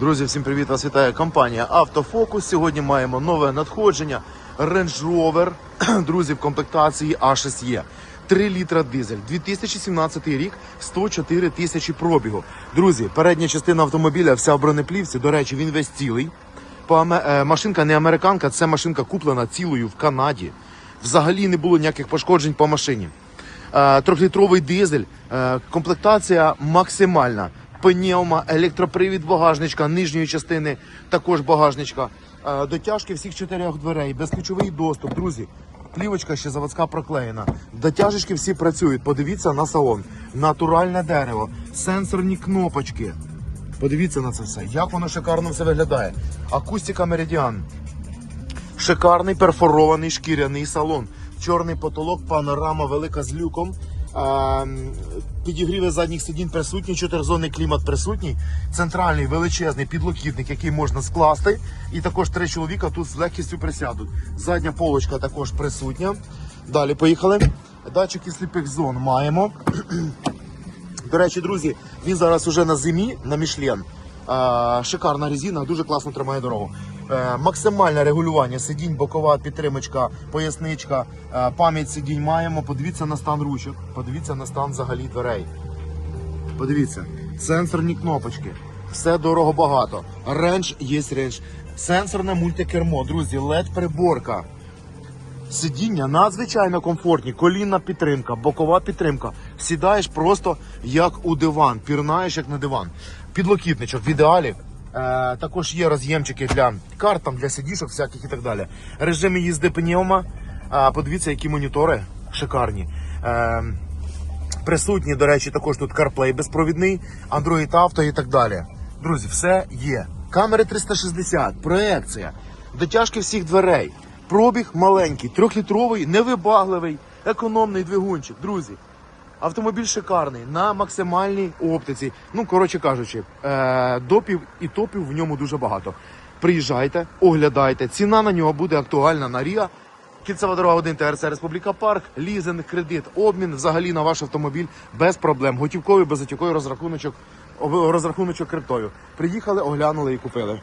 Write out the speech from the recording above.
Друзі, всім привіт! Вас вітає компанія Автофокус. Сьогодні маємо нове надходження Range Rover. Друзі, в комплектації A6E. 3 літра дизель, 2017 рік, 104 тисячі пробігу. Друзі, передня частина автомобіля, вся в бронеплівці. До речі, він весь цілий. Е, машинка не американка, це машинка куплена цілою в Канаді. Взагалі не було ніяких пошкоджень по машині. Е, Трьохлітровий дизель, е, комплектація максимальна. Пневма, електропривід багажничка, нижньої частини також багажничка. Е, Дотяжки всіх чотирьох дверей, безключовий доступ, друзі. Плівочка ще заводська проклеєна. Дотяжечки всі працюють. Подивіться на салон. Натуральне дерево, сенсорні кнопочки. Подивіться на це все. Як воно шикарно все виглядає. Акустика Меридіан. Шикарний перфорований шкіряний салон. Чорний потолок, панорама велика з люком. Підігріви задніх сидінь присутні, чотиризонний клімат присутній, центральний величезний підлокітник, який можна скласти. І також три чоловіка тут з легкістю присядуть. Задня полочка також присутня. Далі поїхали. Датчики сліпих зон маємо. До речі, друзі, він зараз уже на зимі на Мішлен. Е, шикарна резина, дуже класно тримає дорогу. Е, максимальне регулювання сидінь, бокова підтримочка, поясничка, е, пам'ять сидінь маємо. Подивіться на стан ручок, подивіться на стан взагалі дверей. Подивіться, сенсорні кнопочки, все дорого багато. Ренж є ренж. Сенсорне мультикермо, друзі, led приборка. Сидіння надзвичайно комфортні, колінна підтримка, бокова підтримка. Сідаєш просто як у диван, пірнаєш як на диван. Підлокітничок в ідеалі. Е, також є роз'ємчики для карт, там, для сидішок всяких і так далі. Режими їзди пневма. Подивіться, які монітори шикарні. Е, Присутні, до речі, також тут CarPlay безпровідний, Android Auto і так далі. Друзі, все є. Камери 360, проекція, дотяжки всіх дверей, пробіг маленький, трьохлітровий, невибагливий, економний двигунчик. Друзі, автомобіль шикарний на максимальній оптиці. Ну, коротше кажучи, е, допів і топів в ньому дуже багато. Приїжджайте, оглядайте. Ціна на нього буде актуальна на Ріа. Кільцева дорога 1 ТРЦ Республіка Парк, лізинг, кредит, обмін взагалі на ваш автомобіль без проблем. Готівковий, безготівковий розрахуночок, розрахуночок криптою. Приїхали, оглянули і купили.